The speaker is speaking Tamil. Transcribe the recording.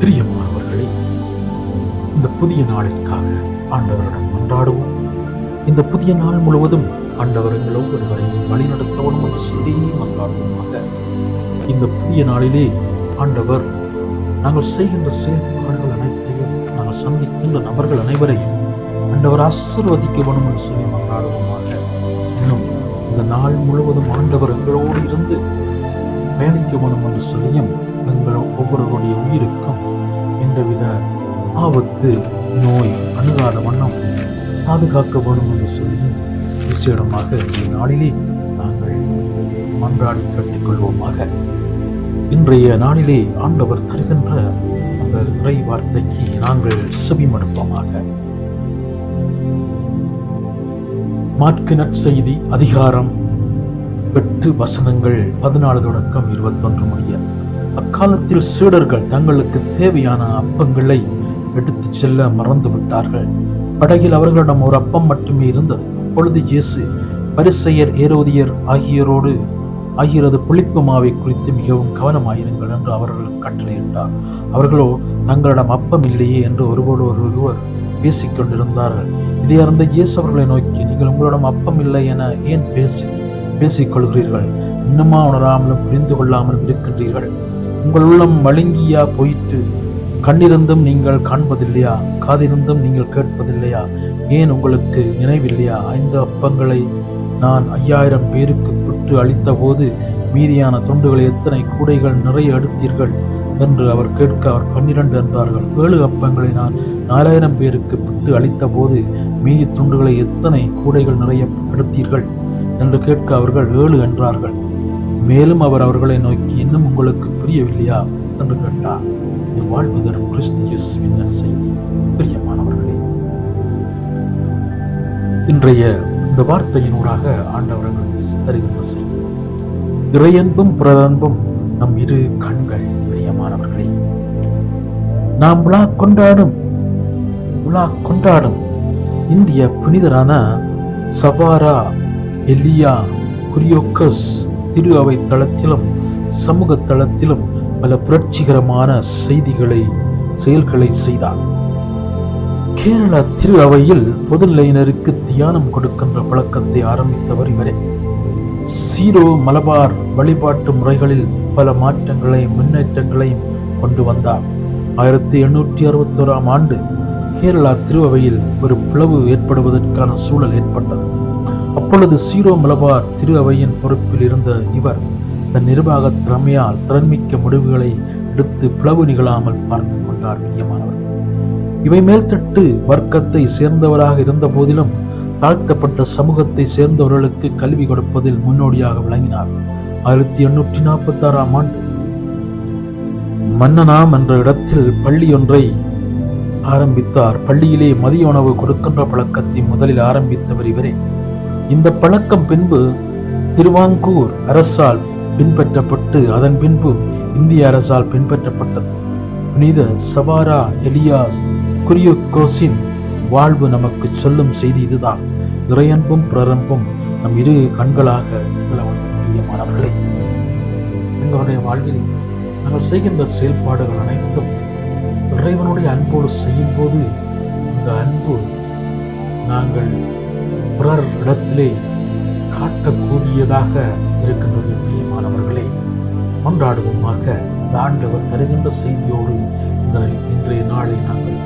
பிரியமானவர்களே இந்த புதிய நாளிற்காக ஆண்டவரிடம் மன்றாடுவோம். இந்த புதிய நாள் முழுவதும் ஆண்டவர் எங்கள் ஒவ்வொருவரையும் வழிநடத்தவனும் என்று சொல்லி மன்றாடுவோமாக. இந்த புதிய நாளிலே ஆண்டவர் நாங்கள் செய்கின்ற செயல்பாடுகள் அனைத்தையும் நாங்கள் சந்திக்கின்ற நபர்கள் அனைவரையும் ஆண்டவர் ஆசீர்வதிக்க வேணும் என்று சொல்லி மன்றாடுவோமாக. இன்னும் இந்த நாள் முழுவதும் ஆண்டவர் எங்களோடு இருந்து பயணிக்க வேணும் என்று சொல்லியும் எங்கள் ஒவ்வொருவருடைய உயிருக்கும் ஆபத்து நோய் அணுகாத வண்ணம் பாதுகாக்கப்படும் என்று சொல்லி விசேடமாக நாளிலே நாங்கள் மன்றாடி கட்டிக்கொள்வோமாக. இன்றைய நாளிலே ஆண்டவர் தருகின்ற அந்த இறை வார்த்தைக்கு நாங்கள் செவிமடுப்போமாக. மாற்கு நற்செய்தி அதிகாரம் எட்டு வசனங்கள் பதினாலு தொடக்கம் இருபத்தொன்று முடிய. அக்காலத்தில் சீடர்கள் தங்களுக்கு தேவையான அப்பங்களை எடுத்து செல்ல மறந்து விட்டார்கள் படகில் அவர்களிடம் ஒரு அப்பம் மட்டுமே இருந்தது. அப்பொழுது இயேசு பரிசெயர் ஏரோதியர் ஆகியோரோடு ஆகியரது புளிப்பு மாவை குறித்து மிகவும் கவனமாயிருங்கள் என்று அவர்கள் கட்டளையிட்டார். அவர்களோ தங்களிடம் அப்பம் இல்லையே என்று ஒருவோடு ஒருவர் பேசிக்கொண்டிருந்தார்கள் இதை அறிந்த இயேசு அவர்களை நோக்கி நீங்கள் உங்களிடம் அப்பம் இல்லை என ஏன் பேசி பேசிக்கொள்கிறீர்கள் இன்னுமா உணராமலும் புரிந்து கொள்ளாமலும் இருக்கின்றீர்கள்? உங்கள் உள்ளம் மழுங்கியா போயிட்டு கண்ணிருந்தும் நீங்கள் காண்பதில்லையா? காதிருந்தும் நீங்கள் கேட்பதில்லையா? ஏன் உங்களுக்கு நினைவில்லையா? ஐந்து அப்பங்களை நான் ஐயாயிரம் பேருக்கு புற்று அளித்த போது மீதியான தொண்டுகளை எத்தனை கூடைகள் நிறைய எடுத்தீர்கள்? என்று அவர் கேட்க அவர் பன்னிரண்டு என்றார்கள். ஏழு அப்பங்களை நான் நாலாயிரம் பேருக்கு புட்டு அளித்த போது மீதி துண்டுகளை எத்தனை கூடைகள் நிறைய எடுத்தீர்கள்? என்று கேட்க அவர்கள் ஏழு என்றார்கள். மேலும் அவர் அவர்களை நோக்கி இன்னும் உங்களுக்கு புரியவில்லையா? என்று கேட்டார். இது வாழ்வு தரும் கிறிஸ்து இயேசுவின் நற்செய்தி. பிரியமானவர்களே. இன்றைய இந்த வார்த்தையின் ஊடாக ஆண்டவர்கள் தருகின்ற செய்தி இறையன்பும் பிறரன்பும் நம் இரு கண்கள் பிரியமானவர்களே. நாம் உலா கொண்டாடும் உலா கொண்டாடும் இந்திய புனிதரான சவாரா எலியா குரியோக்கஸ் திரு அவை தளத்திலும் சமூக தளத்திலும் பல புரட்சிகரமான செய்திகளை செயல்களை செய்தார். கேரள திரு அவையில் பொதுநிலையினருக்கு தியானம் கொடுக்கின்ற பழக்கத்தை ஆரம்பித்தவர் இவரே. சீரோ மலபார் வழிபாட்டு முறைகளில் பல மாற்றங்களையும் முன்னேற்றங்களையும் கொண்டு வந்தார். ஆயிரத்தி எண்ணூற்றி அறுபத்தோராம் ஆண்டு கேரளா திருவையில் ஒரு பிளவு ஏற்படுவதற்கான சூழல் ஏற்பட்டது. அப்பொழுது சீரோ மலபார் திரு அவையின் பொறுப்பில் இருந்த இவர் தன் நிர்வாக திறமையால் திறன்மிக்க முடிவுகளை எடுத்து பிளவு நிகழாமல் பார்த்து கொண்டார் பிரியமானவர். இவை மேல்தட்டு வர்க்கத்தை சேர்ந்தவராக இருந்த போதிலும் தாழ்த்தப்பட்ட சமூகத்தை சேர்ந்தவர்களுக்கு கல்வி கொடுப்பதில் முன்னோடியாக விளங்கினார். ஆயிரத்தி எண்ணூற்றி நாற்பத்தி ஆறாம் ஆண்டு மன்னனாம் என்ற இடத்தில் பள்ளி ஒன்றை ஆரம்பித்தார். பள்ளியிலே மதிய உணவு கொடுக்கின்ற பழக்கத்தை முதலில் ஆரம்பித்தவர் இவரே. இந்த பழக்கம் பின்பு திருவாங்கூர் அரசால் பின்பற்றப்பட்டு அதன் பின்பு இந்திய அரசால் பின்பற்றப்பட்டது. புனித சவாரா எலியாஸ் குரியோகோஸின் வாழ்வு நமக்கு சொல்லும் செய்தி இதுதான். இறையன்பும் பிறரன்பும் நம் இரு கண்களாக பிரியமானவர்களே. எங்களுடைய வாழ்வில் நாங்கள் செய்கின்ற செயல்பாடுகள் அனைத்தும் இறைவனுடைய அன்போடு செய்யும் போது இந்த அன்பு நாங்கள் பிறர் இடத்திலே காட்டக்கூடியதாக இருக்கின்றது பிரியமானவர்களே. கொண்டாடுவோமாக ஆண்டவர் தருகின்ற செய்தியோடு இந்த இன்றைய நாளை நாங்கள்